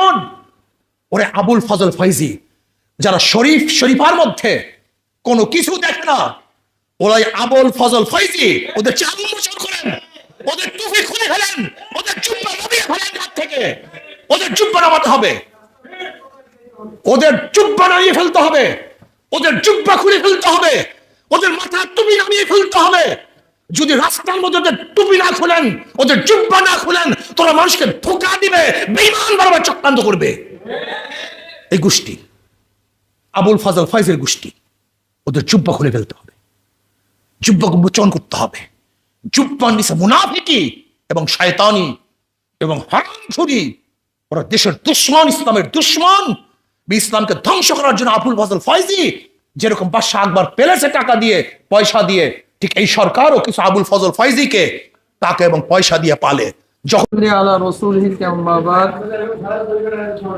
এখন ওরে আবুল ফজল ফৈজি যারা শরীফ শরীফার মধ্যে কোনো কিছু দেখে না, ওরাই আবুল ফজল ফৈজি ওদের চাল উন্মোচন করেন, ওদের টুপি খুলে ফেলেন, ওদের জুব্বা নামিয়ে ফেলেন হাত থেকে। ওদের জুব্বা নামাতে হবে। ওদের জুব্বা নামিয়ে ফেলতে হবে। ওদের জুব্বা খুলে ফেলতে হবে। ওদের মাথার টুপি নামিয়ে ফেলতে হবে। যদি রাস্তার মধ্যে ওদের টুপি না খুলেন, ওদের জুব্বা না খুলেন, তোরা মানুষকে ধোকা দিবে বেইমান বারবার চক্রান্ত করবে। এই গোষ্ঠী, আবুল ফাজল ফাইজের গোষ্ঠী, ওদের জুব্বা খুলে ফেলতে হবে। জুব্বা মোচন করতে হবে। জুব্বার নিচে মুনাফিকি এবং শয়তানি এবং হারামখুরি, ওরা দেশের দুশ্মন, ইসলামের দুশ্মন। ইসলামকে ধ্বংস করার জন্য আবুল ফজল ফাইজি যেরকম বাদশাহ আকবর পেলেছে টাকা দিয়ে, পয়সা দিয়ে ঠিক এই সরকারও কিছু আবুল ফজল ফয়জিকে টাকা এবং পয়সা দিয়ে পালে যখন صل على رسوله كما بعد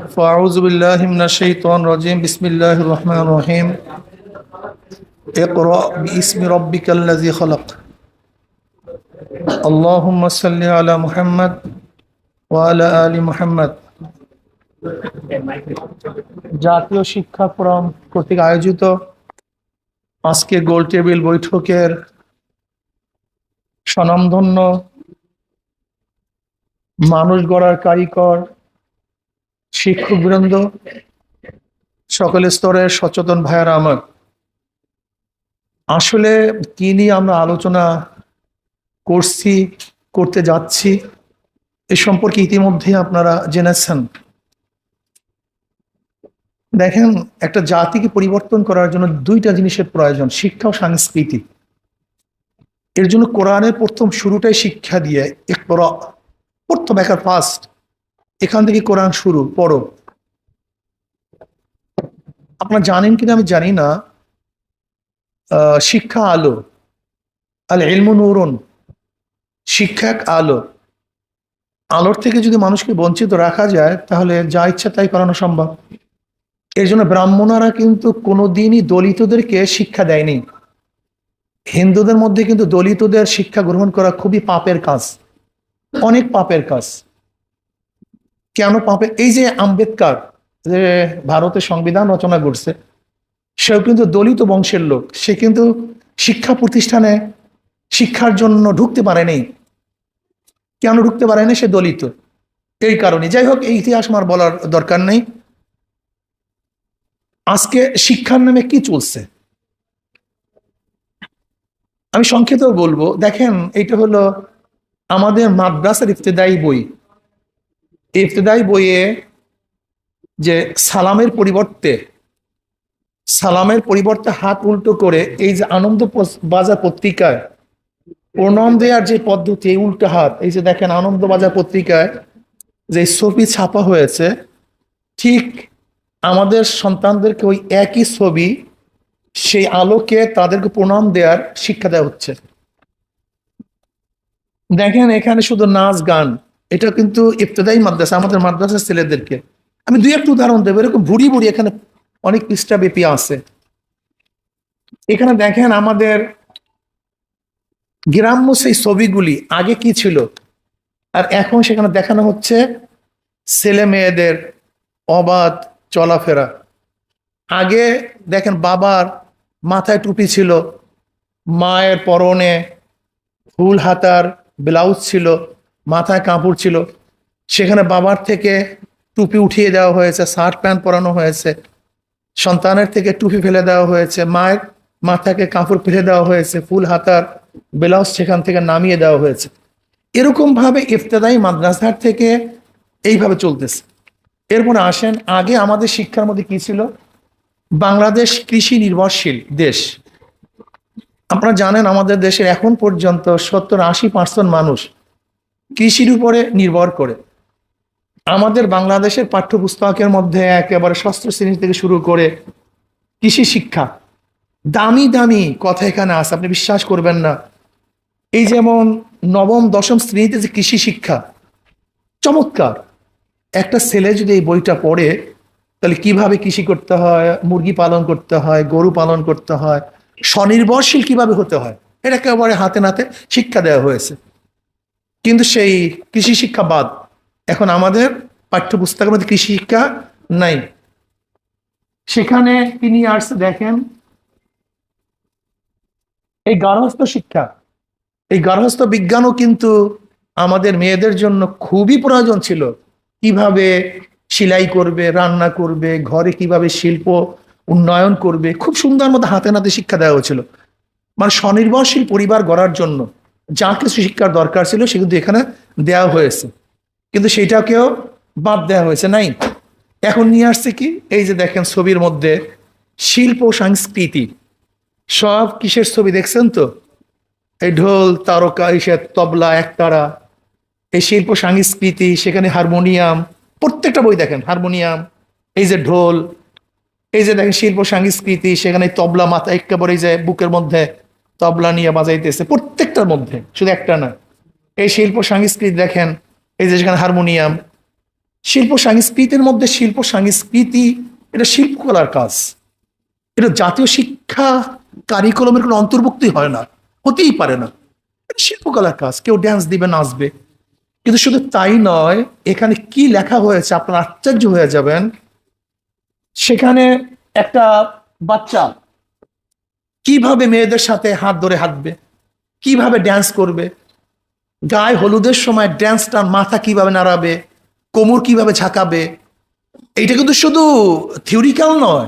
فأعوذ بالله من الشيطان الرجيم بسم الله الرحمن الرحيم اقرأ باسم ربك الذي خلق اللهم صل على محمد وعلى آل محمد জাতীয় শিক্ষা ফোরাম কর্তৃক আয়োজিত আজকে গোল টেবিল বৈঠকের স্বনামধন্য মানুষ গড়ার কারিকর শিক্ষক বৃন্দ, সকল স্তরের সচেতন ভাইয়ারা আমার। আসলে কি নিয়ে আমরা আলোচনা করছি, করতে যাচ্ছি, এ সম্পর্কে ইতিমধ্যে আপনারা জেনেছেন। দেখেন, একটা জাতিকে পরিবর্তন করার জন্য দুইটা জিনিসের প্রয়োজন, শিক্ষা ও সংস্কৃতি। এর জন্য কোরআনের প্রথম শুরুটাই শিক্ষা দিয়ে এক প্রথম একার ফার্স্ট এখান থেকে কোরআন শুরু, পড়ো। আপনারা জানেন কিনা আমি জানি না। শিক্ষা আলো। আল এলমু নুরুন। শিক্ষা এক আলো। আলোর থেকে যদি মানুষকে বঞ্চিত রাখা যায়, তাহলে যা ইচ্ছা তাই করানো সম্ভব। এর জন্য ব্রাহ্মণরা কিন্তু কোনোদিনই দলিতদেরকে শিক্ষা দেয়নি। হিন্দুদের মধ্যে কিন্তু দলিতদের শিক্ষা গ্রহণ করা খুবই পাপের কাজ। অনেক পাপের কাজ। কেন পাপের? এই যে আম্বেদকর যে ভারতের সংবিধান রচনা করছে, সেও কিন্তু দলিত বংশের লোক। সে কিন্তু শিক্ষা প্রতিষ্ঠানে শিক্ষার জন্য ঢুকতে পারেনি। কেন ঢুকতে পারেনি? সে দলিত। এই কারণে। যাই হোক, এই ইতিহাস আমার বলার দরকার নেই। আজকে শিক্ষার নামে কি চলছে? আমি সংক্ষেপে বলব, দেখেন এটা হলো আমাদের মাদ্রাসার ইফতেদায়ী বই। ইফতেদায়ী বইয়ে যে সালামের পরিবর্তে সালামের পরিবর্তে হাত উল্টো করে এই যে আনন্দ বাজার পত্রিকায়, প্রণাম দেওয়ার যে পদ্ধতি, এই উল্টো হাত, এই যে দেখেন আনন্দ বাজার পত্রিকায় যে ছবি ছাপা হয়েছে, ঠিক আমাদের সন্তানদেরকে ওই একই ছবি সেই আলোকে তাদেরকে প্রণাম দেওয়ার শিক্ষা দেওয়া হচ্ছে। দেখেন, এখানে শুধু নাচ, গান, এটা কিন্তু ইফতেদায়ী মাদ্রাসা, আমাদের মাদ্রাসার ছেলেদেরকে। আমি দুই একটা উদাহরণ দেবো, এরকম ভুড়ি ভুড়ি এখানে অনেক পৃষ্ঠা ব্যাপী আছে। এখানে দেখেন, আমাদের গ্রাম্য সেই ছবিগুলি, আগে কি ছিল? আর এখন সেখানে দেখানো হচ্ছে ছেলে মেয়েদের অবাধ চলাফেরা। আগে দেখেন, বাবার মাথায় টুপি ছিল, মায়ের পরনে ফুল হাতার ব্লাউজ ছিল, মাথায় কাপড় ছিল। সেখানে বাবার থেকে টুপি উঠিয়ে দেওয়া হয়েছে, শার্ট প্যান্ট পরানো হয়েছে, সন্তানের থেকে টুপি ফেলে দেওয়া হয়েছে, মায়ের মাথাকে কাপড় ফেলে দেওয়া হয়েছে, ফুল হাতার ব্লাউজ সেখান থেকে নামিয়ে দেওয়া হয়েছে। এরকম ভাবে ইফতেদায়ী মাদ্রাসার থেকে এইভাবে চলতেছে। এরপরে আসেন, আগে আমাদের শিক্ষার মধ্যে কি ছিল? বাংলাদেশ কৃষি নির্ভরশীল দেশ। আপনারা জানেন আমাদের দেশের এখন পর্যন্ত সত্তর আশি পার্সেন্ট মানুষ কৃষির উপরে নির্ভর করে। আমাদের বাংলাদেশের পাঠ্যপুস্তকের মধ্যে একেবারে ষষ্ঠ শ্রেণি থেকে শুরু করে কৃষি শিক্ষা। দামি দামি কথা এখানে আছে, আপনি বিশ্বাস করবেন না। এই যেমন নবম, দশম শ্রেণীতে যে কৃষি শিক্ষা, চমৎকার। একটা ছেলে যদি এই বইটা পড়ে তাহলে কীভাবে কৃষি করতে হয়, মুরগি পালন করতে হয়, গরু পালন করতে হয়, স্বনির্ভরশীল কীভাবে হতে হয় এটা একেবারে হাতে নাতে শিক্ষা দেওয়া হয়েছে। কিন্তু সেই কৃষি শিক্ষা বাদ, এখন আমাদের পাঠ্যপুস্তকের মধ্যে কৃষি শিক্ষা নাই। সেখানে তিনি আসছে দেখেন, এই গার্হস্থ শিক্ষা, এই গার্হস্থ বিজ্ঞানও কিন্তু আমাদের মেয়েদের জন্য খুবই প্রয়োজন ছিল। কীভাবে সেলাই করবে, রান্না করবে, ঘরে কীভাবে শিল্প উন্নয়ন করবে, খুব সুন্দর মতো হাতে নাতে শিক্ষা দেওয়া হয়েছিল। মানে স্বনির্ভরশীল পরিবার গড়ার জন্য যা কিছু শিক্ষার দরকার ছিল সে কিন্তু এখানে দেওয়া হয়েছে। কিন্তু সেটাকেও বাদ দেওয়া হয়েছে, নাই? এখন নিয়ে আসছে কি? এই যে দেখেন ছবির মধ্যে শিল্প সংস্কৃতি। সব কিসের ছবি দেখছেন তো? এই ঢোল, তারকা এসে তবলা, একতারা, এই শিল্প, সংস্কৃতি, সেখানে হারমোনিয়াম প্রত্যেকটা বই দেখেন, হারমোনিয়াম, এই যে ঢোল, এই যে দেখেন শিল্প, সংস্কৃতি, সেখানে তবলা মাথা একেবারে এই যে বুকের মধ্যে তবলা নিয়ে বাজাইতেছে, প্রত্যেকটার মধ্যে, শুধু একটা না। এই শিল্প, সংস্কৃতি দেখেন, এই যে সেখানে হারমোনিয়াম, শিল্প, সংস্কৃতির মধ্যে শিল্প, সংস্কৃতি, এটা শিল্পকলার কাজ। এটা জাতীয় শিক্ষা কারিকুলামের কোনো অন্তর্ভুক্তি হয় না, হতেই পারে না। শিল্পকলার কাজ, কেউ ড্যান্স দিবে, নাচবে। কিন্তু শুধু তাই নয়, এখানে কি লেখা হয়েছে, আপনারা আশ্চর্য হয়ে যাবেন। সেখানে একটা বাচ্চা কীভাবে মেয়েদের সাথে হাত ধরে হাঁটবে, কীভাবে ড্যান্স করবে, গায়ে হলুদের সময় ড্যান্সটা মাথা কীভাবে নাড়াবে, কোমর কীভাবে ঝাঁকাবে, এইটা কিন্তু শুধু থিওরিক্যাল নয়।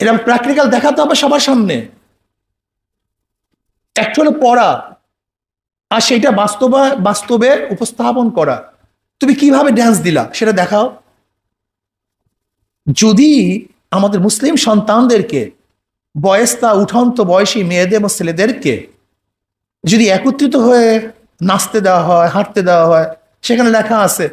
এটা প্র্যাকটিক্যাল দেখাতে হবে সবার সামনে। একটা হলো পড়া। আর সেটা বাস্তবা, বাস্তবে উপস্থাপন করা। তুমি কীভাবে ড্যান্স দিলা? সেটা দেখাও। যদি আমাদের মুসলিম সন্তানদেরকে বয়স্তা উঠন্ত বয়সী মেয়েদের এবং ছেলেদেরকে যদি একত্রিত হয়ে নাচতে দেওয়া হয়, হাঁটতে দেওয়া হয়, সেখানে লেখা আছে,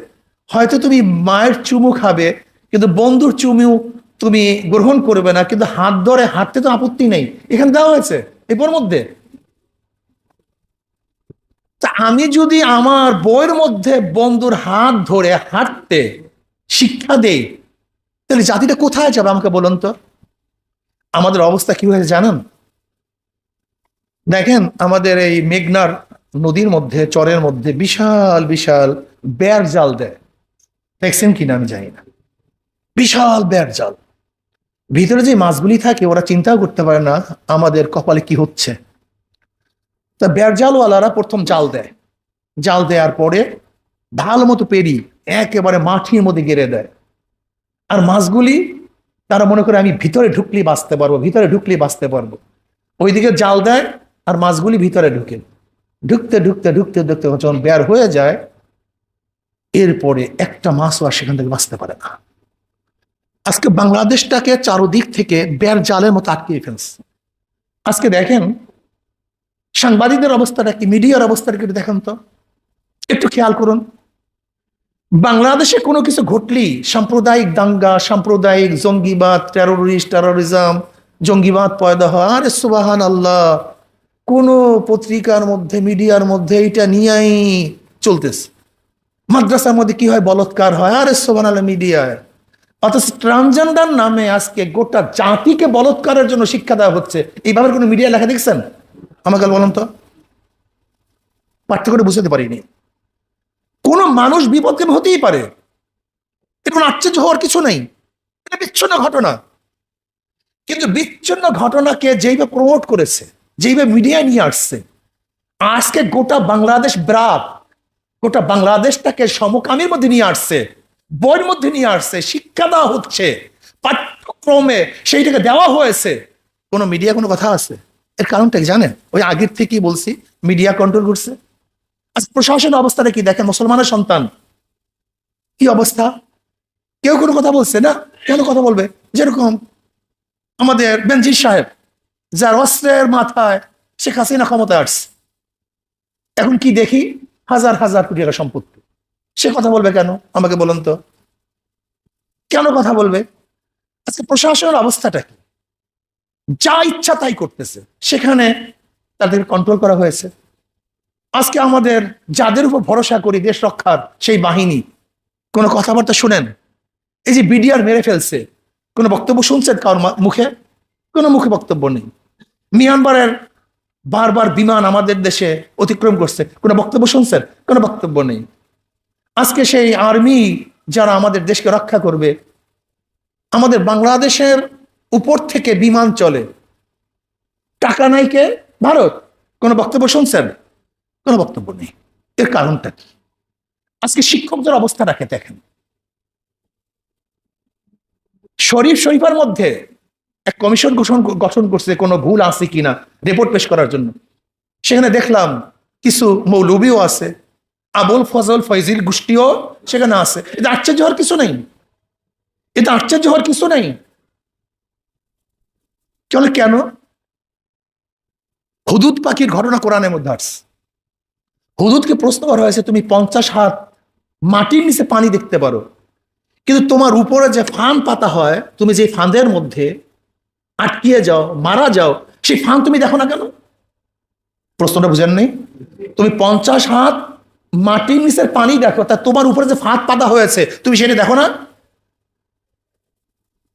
হয়তো তুমি মায়ের চুমু খাবে, কিন্তু বন্ধুর চুমু তুমি গ্রহণ করবে না, কিন্তু হাত ধরে হাঁটতে তো আপত্তি নেই। এখানে দেওয়া হয়েছে, এরপর মধ্যে। তা আমি যদি আমার বইয়ের মধ্যে বন্ধুর হাত ধরে হাঁটতে শিক্ষা দেই, তাহলে জাতিটা কোথায় যাবে আমাকে বলুন তো? আমাদের অবস্থা কি হয়েছে জানেন? দেখেন, আমাদের এই মেঘনার নদীর মধ্যে, চরের মধ্যে বিশাল বিশাল বের জাল দেয়। দেখছেন কিনা আমি জানি না। বিশাল বের জাল। ভিতরে যে মাছগুলি থাকে, ওরা চিন্তাও করতে পারে না আমাদের কপালে কি হচ্ছে। তা বের জালওয়ালারা প্রথম জাল দেয়। জাল দেওয়ার পরে ভালো মতো পেরি একেবারে মাটির মধ্যে গেড়ে দেয়। আর মাছগুলি তারা মনে করে, আমি ভিতরে ঢুকলি বাঁচতে পারব, ভিতরে ঢুকলি বাঁচতে পারব। ওইদিকে জাল দেয় আর মাছগুলি ভিতরে ঢুকে। ঢুকতে ঢুকতে ঢুকতে ঢুকতে যখন বের হয়ে যায়, এরপরে একটা মাছও আর সেখান থেকে বাঁচতে পারে না। আজকে বাংলাদেশটাকে চারোদিক থেকে বের জালের মতো আটকিয়ে ফেলছে। আজকে দেখেন সাংবাদিকদের অবস্থাটা কি? মিডিয়ার অবস্থাটা কি দেখেন তো। একটু খেয়াল করুন। বাংলাদেশে কোনো কিছু ঘটলি সাম্প্রদায়িক দাঙ্গা, সাম্প্রদায়িক জঙ্গিবাদ টেরোরিস্ট টেরোরিজম জঙ্গিবাদ পয়দা হয়। আরে সুবাহান আল্লাহ কোনো পত্রিকার মধ্যে, মিডিয়ার মধ্যে এটা নিয়েই চলতেছে। মাদ্রাসার মধ্যে কি হয়? বলৎকার হয়। আরে সোবান আল্লাহ মিডিয়ায়। অথচ ট্রান্সজেন্ডার নামে আজকে গোটা জাতিকে বলৎকারের জন্য শিক্ষা দেওয়া হচ্ছে। এইভাবে কোনো মিডিয়া লেখা দেখছেন? আমাকে বলুন তো? পার্থক্যটা বুঝতে পারিনি। কোন মানুষ বিপদকে হতেই পারে। এর কোনো আশ্চর্য হওয়ার কিছু নেই। এটা বিচ্ছিন্ন ঘটনা। কিন্তু বিচ্ছিন্ন ঘটনাকে যেইভাবে প্রমোট করেছে যেইভাবে মিডিয়ায় নিয়ে আসছে, আজকে গোটা বাংলাদেশ ব্রাক গোটা বাংলাদেশটাকে সমকামীর মধ্যে নিয়ে আসছে, বইয়ের মধ্যে নিয়ে আসছে, শিক্ষা দেওয়া হচ্ছে, পাঠ্যক্রমে সেইটাকে দেওয়া হয়েছে। কোনো মিডিয়া কোনো কথা আছে? এর কারণটা কি জানেন? ওই আগের থেকেই বলছি মিডিয়া কন্ট্রোল করছে আজ প্রশাসনের অবস্থাটা কি দেখেন? মুসলমানের সন্তান। কি অবস্থা? কেউ কোনো কথা বলছে না? কেন কথা বলবে? যেরকম আমাদের বেনজির সাহেব, যার অস্ত্রের মাথায় শেখ হাসিনা ক্ষমতা আসছে। এখন কি দেখি? হাজার হাজার কোটি টাকা সম্পত্তি। সে কথা বলবে কেন? আমাকে বলুন তো। কেন কথা বলবে? আজকে প্রশাসনের অবস্থাটা কি? যা ইচ্ছা তাই করতেছে। সেখানে তাদের কন্ট্রোল করা হয়েছে। আজকে আমাদের যাদের উপর ভরসা করি, দেশ রক্ষার সেই বাহিনী, কোনো কথাবার্তা শুনেন? এই যে বিডিআর মেরে ফেলছে, কোনো বক্তব্য শুনছেন কারোর মুখে? কোনো মুখে বক্তব্য নেই। মিয়ানমারের বারবার বিমান আমাদের দেশে অতিক্রম করছে। কোনো বক্তব্য শুনছেন? কোনো বক্তব্য নেই। আজকে সেই আর্মি যারা আমাদের দেশকে রক্ষা করবে, আমাদের বাংলাদেশের উপর থেকে বিমান চলে। টাকা নাই কে? ভারত। কোনো বক্তব্য শুনছেন? কোনো বক্তব্য নেই। এর কারণটা কি? আজকে শিক্ষকদের অবস্থা রাখে দেখেন? শরীফ শরীফার মধ্যে এক কমিশন গঠন গঠন করছে কোনো ভুল আছে কিনা রিপোর্ট পেশ করার জন্য। সেখানে দেখলাম কিছু মৌলবীও আছে, আবুল ফজল ফৈজিল গোষ্ঠীও সেখানে আছে। এটা আশ্চর্য হওয়ার কিছু নেই। এটা আশ্চর্য হওয়ার কিছু নেই। চলে কেন? হুদুদ পাখির ঘটনা কোরআনের মধ্যে আসছে। হুদুদকে প্রশ্ন করা হয়েছে, তুমি পঞ্চাশ হাত মাটির নিচে পানি দেখতে পারো। কিন্তু তোমার উপরে যে ফান পাতা হয়, তুমি যে ফাঁদের মধ্যে আটকিয়ে যাও, মারা যাও, সেই ফান তুমি দেখো না কেন? প্রশ্নটা বুঝেন নেই তুমি পঞ্চাশ হাত মাটির নিচের পানি দেখো, তা তোমার উপরে যে ফাঁদ পাতা হয়েছে, তুমি সেটা দেখো না?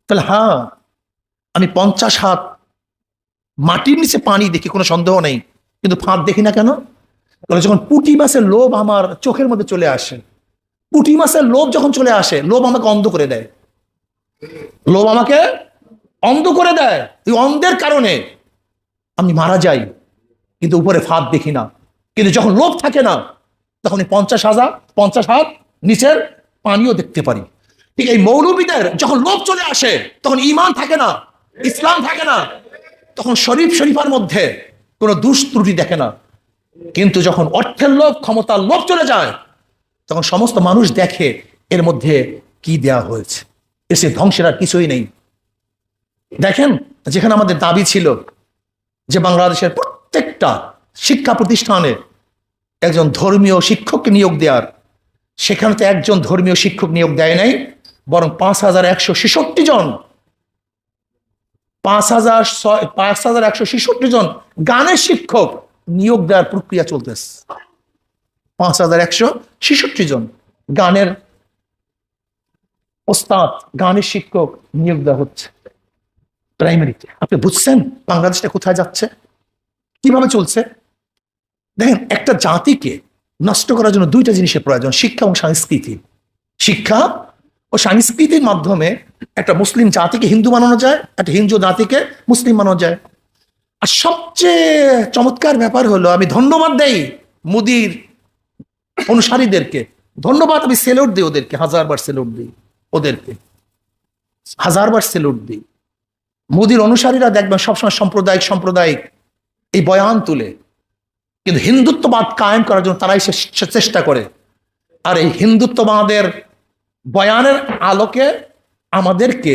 তাহলে হ্যাঁ আমি পঞ্চাশ হাত মাটির নিচে পানি দেখি কোনো সন্দেহ নেই, কিন্তু ফাঁদ দেখি না কেন? কারণ যখন পুঁটি মাছের লোভ আমার চোখের মধ্যে চলে আসে, পুঁটি মাছের লোভ যখন চলে আসে, লোভ আমাকে অন্ধ করে দেয়। লোভ আমাকে অন্ধ করে দেয়, এই অন্ধের কারণে। আমি মারা যাই, কিন্তু উপরে ফাঁদ দেখি না। কিন্তু যখন লোভ থাকে না, তখন এই পঞ্চাশ হাজার, পঞ্চাশ হাত নিচের পানিও দেখতে পারি। ঠিক এই মৌলবীদের যখন লোভ চলে আসে, তখন ইমান থাকে না, ইসলাম থাকে না তখন শরীফ শরীফার মধ্যে কোনো দুষ ত্রুটি দেখে না। কিন্তু যখন অর্থের লোভ, ক্ষমতার লোভ চলে যায়, তখন সমস্ত মানুষ দেখে এর মধ্যে কি দেয়া হয়েছে। এসে ধ্বংসের আর কিছুই নেই। দেখেন, যেখানে আমাদের দাবি ছিল যে বাংলাদেশের প্রত্যেকটা শিক্ষা প্রতিষ্ঠানে একজন ধর্মীয় শিক্ষককে নিয়োগ দেওয়ার, সেখানে তো একজন ধর্মীয় শিক্ষক নিয়োগ দেয় নাই, বরং পাঁচ হাজার একশো ছেষট্টি জন পাঁচ হাজার পাঁচ জন গানের শিক্ষক নিয়োগ দেওয়ার প্রক্রিয়া চলতেছে। পাঁচ হাজার একশো ছেষট্টি জন গানের ওস্তাদ, গানের শিক্ষক নিয়োগ দেওয়া হচ্ছে। প্রাইমারিতে। আপনি বুঝছেন বাংলাদেশটা কোথায় যাচ্ছে? কীভাবে চলছে? দেখেন, একটা জাতিকে নষ্ট করার জন্য দুইটা জিনিসের প্রয়োজন, শিক্ষা এবং সংস্কৃতি। শিক্ষা ও সংস্কৃতির মাধ্যমে একটা মুসলিম জাতিকে হিন্দু বানানো যায়, একটা হিন্দু জাতিকে মুসলিম বানানো যায়। আর সবচেয়ে চমৎকার ব্যাপার হলো, আমি ধন্যবাদ দেই মোদির অনুসারীদেরকে। ধন্যবাদ আমি সেলুট দিই ওদেরকে, হাজারবার সেলুট দিই ওদেরকে। হাজারবার সেলুট দিই। মোদির অনুসারীরা দেখবেন সবসময় সাম্প্রদায়িক সাম্প্রদায়িক এই বয়ান তুলে। কিন্তু হিন্দুত্ববাদ কায়েম করার জন্য তারাই চেষ্টা করে। আর এই হিন্দুত্ববাদের বয়ানের আলোকে আমাদেরকে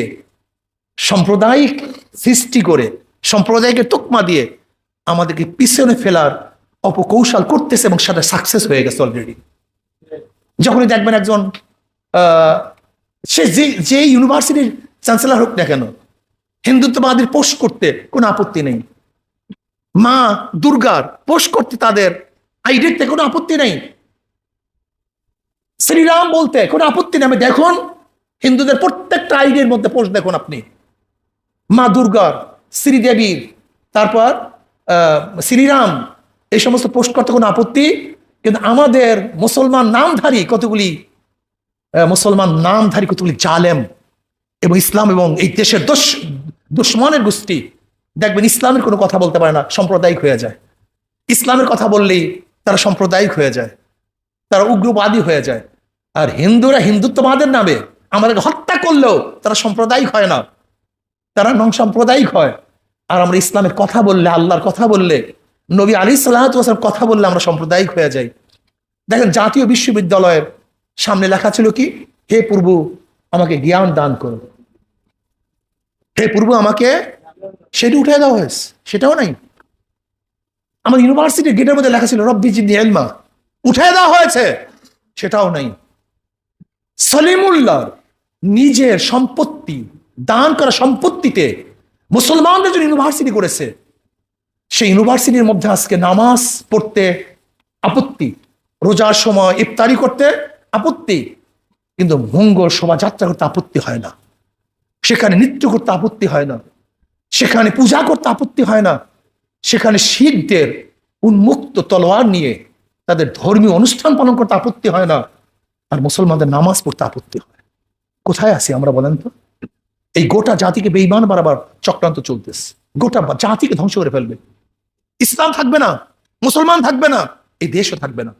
সাম্প্রদায়িক সৃষ্টি করে, সম্প্রদায়কে তোকমা দিয়ে আমাদেরকে পিছনে ফেলার অপকৌশল করতেছে এবং সেটা সাকসেস হয়ে গেছে অলরেডি যখনই দেখবেন একজন সে যে যে ইউনিভার্সিটির চ্যান্সেলার হোক না কেন, হিন্দুত্ববাদীর পোস্ট করতে কোনো আপত্তি নেই। মা দুর্গার পোস্ট করতে তাদের আইডিতে কোনো আপত্তি নেই। শ্রীরাম বলতে, কোনো আপত্তি নেই। দেখুন, হিন্দুদের প্রত্যেকটা আইডির মধ্যে পোস্ট দেখুন আপনি। মা দুর্গার, শ্রীদেবীর, তারপর শ্রীরাম, এই সমস্ত পোস্ট করতে কোনো আপত্তি? কিন্তু আমাদের মুসলমান নামধারী কতগুলি মুসলমান নামধারী কতগুলি জালেম এবং ইসলাম এবং এই দেশের দোষ, দুশ্মনের গোষ্ঠী, দেখবেন ইসলামের কোনো কথা বলতে পারে না, সাম্প্রদায়িক হয়ে যায়। ইসলামের কথা বললেই তারা সাম্প্রদায়িক হয়ে যায়, তারা উগ্রবাদী হয়ে যায়। আর হিন্দুরা হিন্দুত্ববাদের নামে আমাদেরকে হত্যা করলেও তারা সাম্প্রদায়িক হয় না। তারা নং সাম্প্রদায়িক হয়। আর আমরা ইসলামের কথা বললে, আল্লাহর কথা বললে, নবী আলী সাল্লাহাম কথা বললে আমরা সাম্প্রদায়িক হয়ে যাই। দেখেন জাতীয় বিশ্ববিদ্যালয়ের সামনে লেখা ছিল কি? হে পূর্ব, আমাকে জ্ঞান দান করো। হে পূর্ব, আমাকে সেটি উঠে দেওয়া হয়েছে। সেটাও নাই। আমার ইউনিভার্সিটির গেটের মধ্যে লেখা ছিল, রব্বি জিদ্দি এলমা উঠে দেওয়া হয়েছে। সেটাও নাই। সলিমুল্লাহ নিজের সম্পত্তি, দান করা সম্পত্তিতে মুসলমানদের জন্য ইউনিভার্সিটি করেছে। সেই ইউনিভার্সিটির মধ্যে আজকে নামাজ পড়তে আপত্তি, রোজার সময় ইফতারি করতে আপত্তি, কিন্তু মঙ্গল শোভাযাত্রা করতে আপত্তি হয় না। সেখানে নৃত্য করতে আপত্তি হয় না। সেখানে পূজা করতে আপত্তি হয় না। সেখানে শিখদের উন্মুক্ত তলোয়ার নিয়ে তাদের ধর্মীয় অনুষ্ঠান পালন করতে আপত্তি হয় না। আর মুসলমানদের নামাজ পড়তে আপত্তি হয় কোথায় আছি আমরা বলেন তো? এই গোটা জাতিকে বেইমান বাড়াবার চক্রান্ত চলতেছে। গোটা জাতিকে ধ্বংস করে ফেলবে। ইসলাম থাকবে না, মুসলমান থাকবে না, এই দেশও থাকবে না।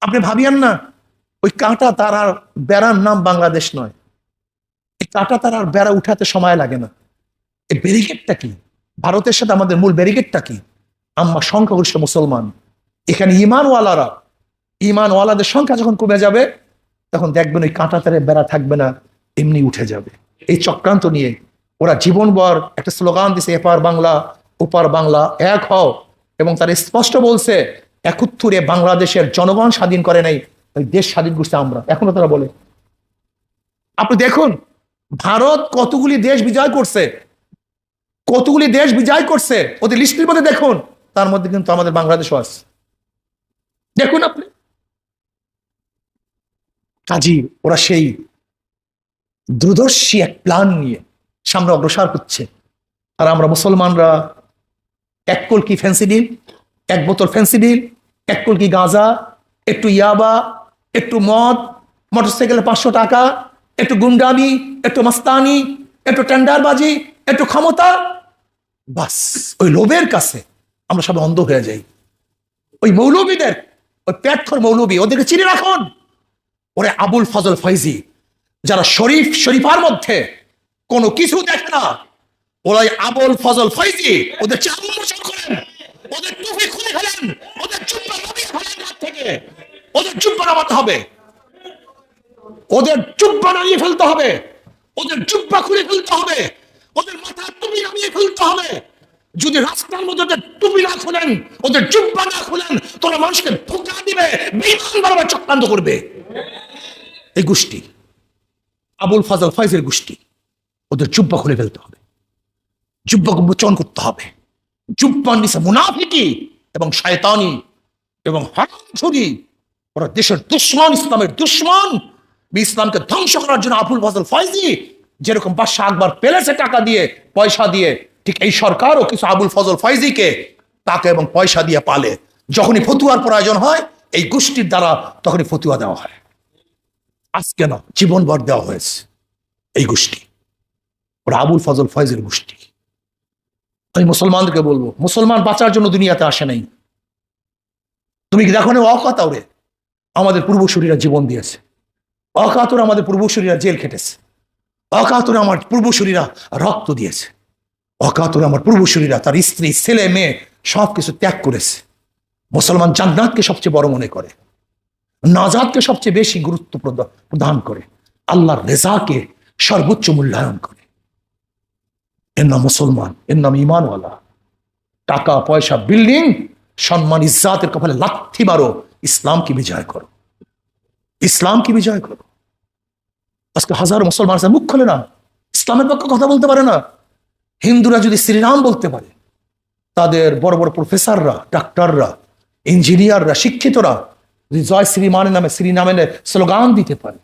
আপনি ভাবিয়ান না, ওই কাঁটা তারার বেড়ার নাম বাংলাদেশ নয়। এই কাঁটা তারার বেড়া উঠাতে সময় লাগে না। এই ব্যারিকেডটা কি? ভারতের সাথে আমাদের মূল ব্যারিকেডটা কি? আমরা সংখ্যাগরিষ্ঠ মুসলমান। এখানে ইমানওয়ালারা, ইমানওয়ালাদের সংখ্যা যখন কমে যাবে তখন দেখবেন ওই কাঁটাতারে বেড়া থাকবে না, এমনি উঠে যাবে। এই চক্রান্ত নিয়ে ওরা জীবনভর একটা স্লোগান দিছে, এপার বাংলা, ওপার বাংলা, এক হও। এবং তারা স্পষ্ট বলছে, একত্তরে বাংলাদেশের জনগণ স্বাধীন করে নাই ওই দেশ স্বাধীন করছে আমরা। এখনও তারা বলে। আপনি দেখুন, ভারত কতগুলি দেশ বিজয় করছে, কতগুলি দেশ বিজয় করছে ওদের লিস্টের মধ্যে দেখুন, তার মধ্যে কিন্তু আমাদের বাংলাদেশও আছে। দেখুন আপনি। কাজী, ওরা সেই দূরদর্শী এক প্ল্যান নিয়ে সামনে অগ্রসর হচ্ছে। আর আমরা মুসলমানরা, এক কলকি ফেন্সিডিল এক বোতল ফেন্সিডিল এক কলকি গাঁজা, একটু ইয়াবা, একটু মদ মোটরসাইকেলে পাঁচশো টাকা, একটু গুন্ডামি, একটু মাস্তানি, একটু টেন্ডারবাজি, একটু ক্ষমতা। বাস, ওই লোভের কাছে আমরা সবাই অন্ধ হয়ে যাই। ওই মৌলবীদের, ওই প্যাটখর মৌলবী, ওদেরকে চিনে রাখুন। ওরে আবুল ফজল ফৈজি যারা শরীফ শরীফার মধ্যে কোনো কিছু দেখে না, ওরাই আবুল ফজল ফৈজি ওদের চাল উন্মোচন করেন, ওদের টুপি খুলে ফেলেন, ওদের চুপ্পা নামিয়ে ফেলেন থেকে, ওদের চুপ্পা নামাতে হবে, ওদের চুপ্পা নামিয়ে ফেলতে হবে, ওদের চুপ্পা খুলে ফেলতে হবে, ওদের মাথার টুপি নামিয়ে ফেলতে হবে যদি রাস্তার মধ্যে ওদের টুপি না খুলেন, ওদের জুব্বা না খুলেন, তোরা মানুষকে ধোকা দিবে বিমান চক্রান্ত করবে। এই গোষ্ঠী, আবুল ফাজল ফয়জের গোষ্ঠী, ওদের জুব্বা খুলে ফেলতে হবে। জুব্বাকে মোচন করতে হবে। জুব্বান নিচে মুনাফিকি এবং শয়তানি এবং হারামছড়ি ওরা দেশের দুশ্মন, ইসলামের দুশ্মন। ইসলামকে ধ্বংস করার জন্য আবুল ফজল ফাইজি যেরকম বাদশাহ আকবর পেলেছে টাকা দিয়ে, পয়সা দিয়ে ঠিক এই সরকারও কিছু আবুল ফজল ফয়জিকে টাকা এবং পয়সা দিয়ে পালে। যখনই ফতুয়ার প্রয়োজন হয়, এই গোষ্ঠীর দ্বারা তখনই ফতুয়া দেওয়া হয়। আজকে না, জীবনভর দেওয়া হয়েছে এই গোষ্ঠী। ওরা আবুল ফজল ফয়জের গোষ্ঠী। আমি মুসলমানদেরকে বলব, মুসলমান বাঁচার জন্য দুনিয়াতে আসে নাই। তুমি কি দেখো না অকাতরে আমাদের পূর্বসূরীরা জীবন দিয়েছে। অকাতরে আমাদের পূর্বসূরীরা জেল খেটেছে। অকাতরে আমার পূর্বসূরীরা রক্ত দিয়েছে। অকাতরে আমার পূর্বসূরীরা তার স্ত্রী, ছেলে, মেয়ে সব কিছু ত্যাগ করেছে। মুসলমান জান্নাতকে সবচেয়ে বড় মনে করে, নাজাদকে সবচেয়ে বেশি গুরুত্ব প্রদান করে, আল্লাহর রেজাকে সর্বোচ্চ মূল্যায়ন করে। এর নাম মুসলমান, এর নাম ইমানওয়ালা টাকা, পয়সা, বিল্ডিং, সম্মান, ইজ্জাতের কপালে লাথি মারো, ইসলামকে বিজয় করো। ইসলামকে বিজয় করো। আজকে হাজার মুসলমান মুখ খোলে না। ইসলামের পক্ষে কথা বলতে পারে না। হিন্দুরা যদি শ্রীরাম বলতে পারে, তাদের বড় বড় প্রফেসররা, ডাক্তাররা, ইঞ্জিনিয়াররা, শিক্ষিতরা যদি জয় শ্রীমানের নামে শ্রী নামের স্লোগান দিতে পারে,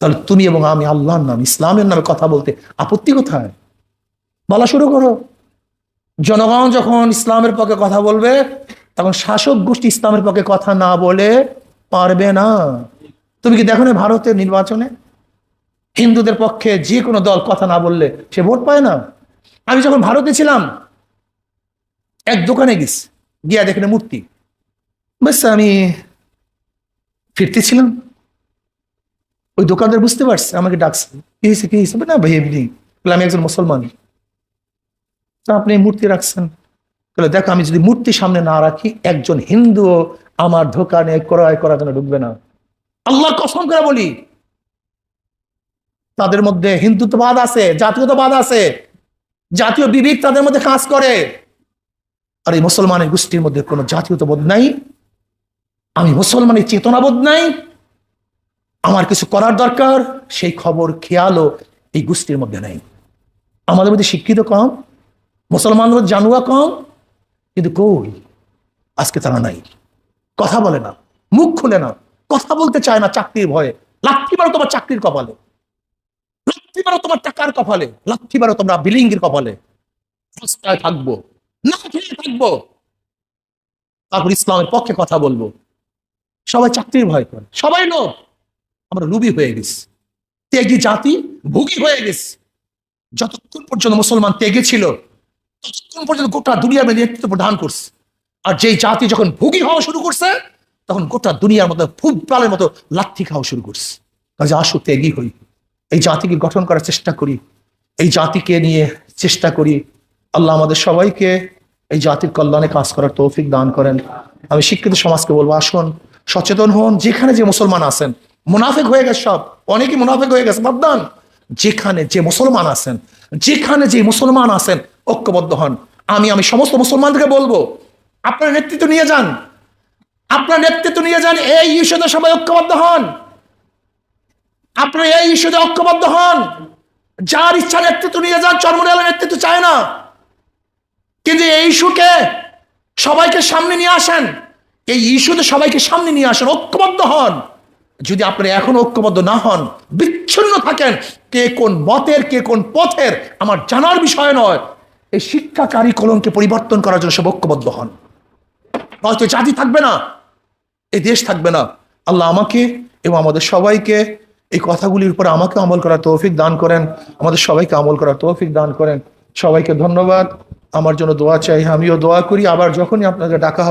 তাহলে তুমি এবং আমি আল্লাহর নাম, ইসলামের নামে কথা বলতে আপত্তি কোথায়? বলা শুরু করো। জনগণ যখন ইসলামের পক্ষে কথা বলবে, তখন শাসক গোষ্ঠী ইসলামের পক্ষে কথা না বলে পারবে না। তুমি কি দেখো না ভারতের নির্বাচনে? হিন্দুদের পক্ষে যে কোনো দল কথা না বললে সে ভোট পায় না? আমি যখন ভারতে ছিলাম, এক দোকানে গেছি গিয়া দেখে মূর্তি। ব্যাস আমি ফিরতেছিলাম ওই দোকানদার বুঝতে পারছে, আমাকে ডাকছে, কি হয়েছে কি হয়েছে না ভাই, এমনি। আমি একজন মুসলমান। তা আপনি মূর্তি রাখছেন? তাহলে দেখো, আমি যদি মূর্তি সামনে না রাখি, একজন হিন্দু আমার দোকানে ক্রয় করার জন্য ঢুকবে না। আল্লাহ কসম করে বলি, তাদের মধ্যে হিন্দুত্ববাদ আছে, জাতীয়তাবাদ আছে। জাতীয় বিবেক তাদের মধ্যে কাজ করে। আর এই মুসলমানের গোষ্ঠীর মধ্যে কোনো জাতীয়তাবোধ নাই। আমি মুসলমানের চেতনাবোধ নাই। আমার কিছু করার দরকার, সেই খবর, খেয়ালও এই গোষ্ঠীর মধ্যে নেই। আমাদের মধ্যে শিক্ষিত কম মুসলমানদের জানুয়া কম, কিন্তু কই? আজকে তারা নাই। কথা বলে না, মুখ খুলে না, কথা বলতে চায় না চাকরির ভয়ে। লাথি মারো তোমার চাকরির কপালে। লাথি মারো তোমার টাকার কপালে লাথি মারো তোমরা বিলিঙ্গির কপালে। থাকব, না খেয়ে থাকব। তারপর ইসলামের পক্ষে কথা বলব। সবাই চাকরির ভয় করে, সবাই লোক আমরা লুবি হয়ে গেছি। ত্যাগী জাতি ভুগি হয়ে গেছে। যতক্ষণ পর্যন্ত মুসলমান ত্যাগে ছিল, ততক্ষণ পর্যন্ত গোটা দুনিয়ার মধ্যে নেতৃত্ব প্রদান করছে। আর যেই জাতি যখন ভুগি হওয়া শুরু করছে, তখন গোটা দুনিয়ার মতো ফুটবলের মতো লাথি খাওয়া শুরু করছে। কাজে আসো, ত্যাগী হই। এই জাতিকে গঠন করার চেষ্টা করি, এই জাতিকে নিয়ে চেষ্টা করি। আল্লাহ আমাদের সবাইকে এই জাতির কল্যাণে কাজ করার তৌফিক দান করেন। আমি শিক্ষিত সমাজকে বলব, আসুন, সচেতন হন, যেখানে যে মুসলমান আছেন, মুনাফেক হয়ে গেছে সব অনেকে মুনাফেক হয়ে গেছে বাবদান যেখানে যে মুসলমান আছেন, যেখানে যে মুসলমান আছেন, ঐক্যবদ্ধ হন। আমি আমি সমস্ত মুসলমানদেরকে বলব, আপনার নেতৃত্ব নিয়ে যান, আপনার নেতৃত্ব নিয়ে যান, এই ইস্যুতে সবাই ঐক্যবদ্ধ হন। আপনারা এই ইস্যুতে ঐক্যবদ্ধ হন। যার ইচ্ছা নেতৃত্ব নিয়ে যান চরমরিয়ালের নেতৃত্ব চায় না। কিন্তু এই ইস্যুকে সবাইকে সামনে নিয়ে আসেন। এই ইস্যুতে সবাইকে সামনে নিয়ে আসেন, ঐক্যবদ্ধ হন। যদি আপনি এখন ঐক্যবদ্ধ না হন, বিচ্ছিন্ন থাকেন, কে কোন মতের, কে কোন পথের, আমার জানার বিষয় নয়। এই শিক্ষা কারিকলমকে পরিবর্তন করার জন্য সব ঐক্যবদ্ধ হন। নয়তো জাতি থাকবে না এই দেশ থাকবে না। আল্লাহ আমাকে এবং আমাদের সবাইকে এই কথাগুলির উপর আমাকে আমল করার তৌফিক দান করেন, আমাদের সবাইকে আমল করার তৌফিক দান করেন। সবাইকে ধন্যবাদ। আমার জন্য দোয়া চাই, আমিও দোয়া করি। আবার যখনই আপনাকে ডাকা